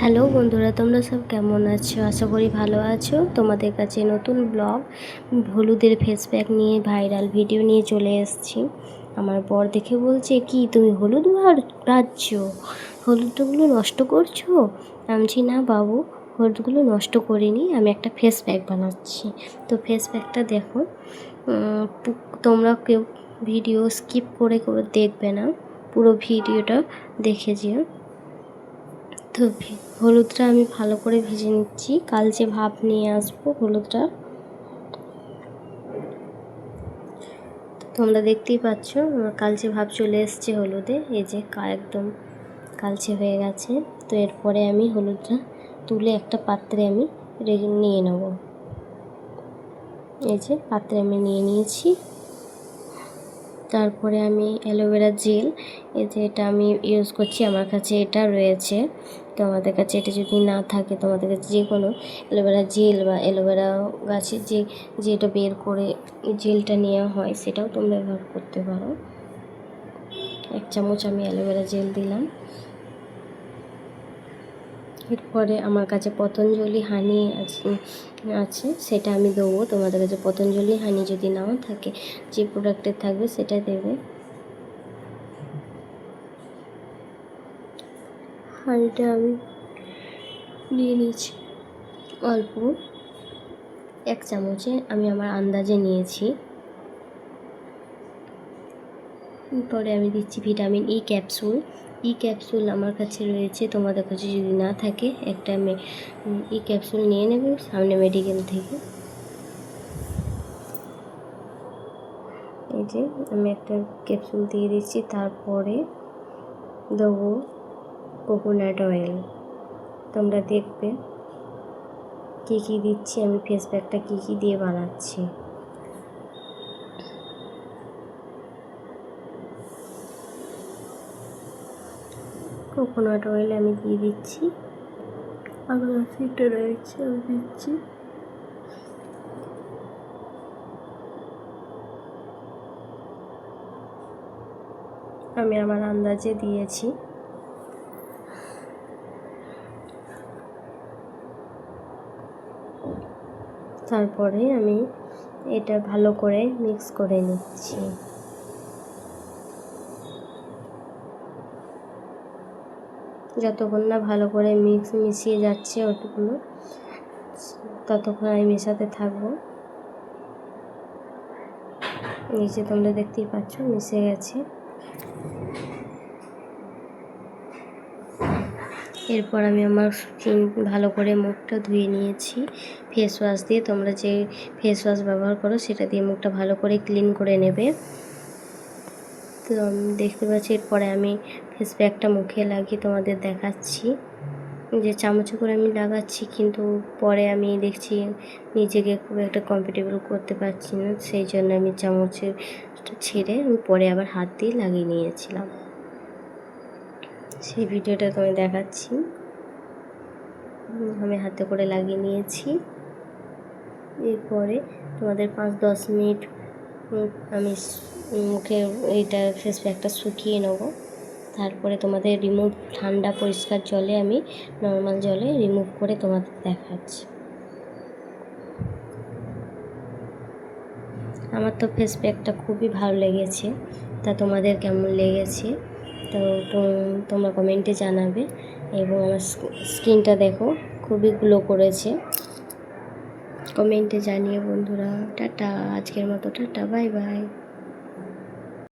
Hello বন্ধুরা, তোমরা সব কেমন আছো? আশা করি ভালো আছো। তোমাদের কাছে নতুন ব্লগ, হলুদের ফেস প্যাক নিয়ে ভাইরাল ভিডিও নিয়ে চলে এসেছি। আমার বর দেখে বলছে, কি, তুমি হলুদ ভাজছ হলুদগুলো নষ্ট করছ? আমি না বাবু, হলুদগুলো নষ্ট করিনি, আমি একটা ফেস প্যাক বানাচ্ছি। তো ফেস প্যাকটা দেখো তোমরা কেউ ভিডিও স্কিপ করে করে দেখবে না। পুরো ভিডিওটা দেখে যেও। তো হলুদটা আমি ভালো করে ভেজে নিচ্ছি। কালচে ভাপ নিয়ে আসব হলুদটা। তোমরা দেখতেই পাচ্ছ, আমার কালচে ভাব চলে এসছে হলুদে। এই যে একদম কালচে হয়ে গেছে। তো এরপরে আমি হলুদটা তুলে একটা পাত্রে আমি নিয়ে নেব। এই যে পাত্রে আমি নিয়ে নিয়েছি। তারপরে আমি অ্যালোভেরা জেল, এই যে এটা আমি ইউজ করছি, আমার কাছে এটা রয়েছে। তোমাদের কাছে এটা যদি না থাকে তোমাদের কাছে যে কোনো অ্যালোভেরা জেল বা অ্যালোভেরা গাছে যে যেটা বের করে জেলটা নেওয়া হয়, সেটাও তোমরা ব্যবহার করতে পারো। এক চামচ আমি অ্যালোভেরা জেল দিলাম। এরপরে আমার কাছে পতঞ্জলি হানি আছে আছে, সেটা আমি দেবো। তোমাদের কাছে পতঞ্জলি হানি যদি নাও থাকে, যে প্রোডাক্টের থাকবে সেটা দেবে। হানিটা আমি নিয়ে নিয়েছি অল্প এক চামচে, আমি আমার আন্দাজে নিয়েছি। পরে আমি দিচ্ছি vitamin E capsule. E capsule আমার কাছে রয়েছে, তোমাদের কাছে যদি না থাকে, একটা আমি ই ক্যাপসুল নিয়ে নেবে সামনে মেডিকেল থেকে। এই যে, আমি একটা ক্যাপসুল দিয়ে দিচ্ছি, তারপরে দেবো কোকোনাট অয়েল। তোমরা দেখবে, কী কী দিচ্ছি, আমি ফেস প্যাকটা কী কী দিয়ে বানাচ্ছি। কোকোনাট অয়েল আমি দিয়ে দিচ্ছি। কাছে রয়েছে আমি দিচ্ছি। আমি আমার আন্দাজে দিয়েছি। তারপরে আমি এটা ভালো করে মিক্স করে নিচ্ছি। যতক্ষণ না ভালো করে মিক্স মিশিয়ে যাচ্ছে ওটুকুনো, ততক্ষণ আমি মেশাতে থাকব। নিচে তোমরা দেখতেই পাচ্ছ, মিশে গেছে। এরপর আমি আমার স্কিন ভালো করে মুখটা ধুয়ে নিয়েছি। ফেস ওয়াশ দিয়ে তোমরা যে ফেস ওয়াশ ব্যবহার করো, সেটা দিয়ে মুখটা ভালো করে ক্লিন করে নেবে। তো দেখতে পাচ্ছি, এরপরে আমি ফেস প্যাকটা মুখে লাগিয়ে তোমাদের দেখাচ্ছি। যে চামচে করে আমি লাগাচ্ছি, কিন্তু পরে আমি দেখছি নিজেকে খুব একটা কমফর্টেবল করতে পারছি না, সেই জন্য আমি চামচে ছেড়ে আমি পরে আবার হাত দিয়ে লাগিয়ে নিয়েছিলাম। সেই ভিডিওটা তোমায় দেখাচ্ছি। আমি হাতে করে লাগিয়ে নিয়েছি। এরপরে তোমাদের পাঁচ দশ মিনিট আমি মুখে এইটা ফেস প্যাকটা শুকিয়ে নেব। তারপরে তোমাদের রিমুভ ঠান্ডা পরিষ্কার জলে আমি নর্মাল জলে রিমুভ করে তোমাদের দেখাচ্ছি। আমার তো ফেস প্যাকটা খুবই ভালো লেগেছে। তা তোমাদের কেমন লেগেছে? তো তোমরা কমেন্টে জানাবে এবং আমার স্কিনটা দেখো, খুবই গ্লো করেছে। কমেন্টে জানিয়ে বন্ধুরা। টাটা, আজকের মতো টাটা বাই বাই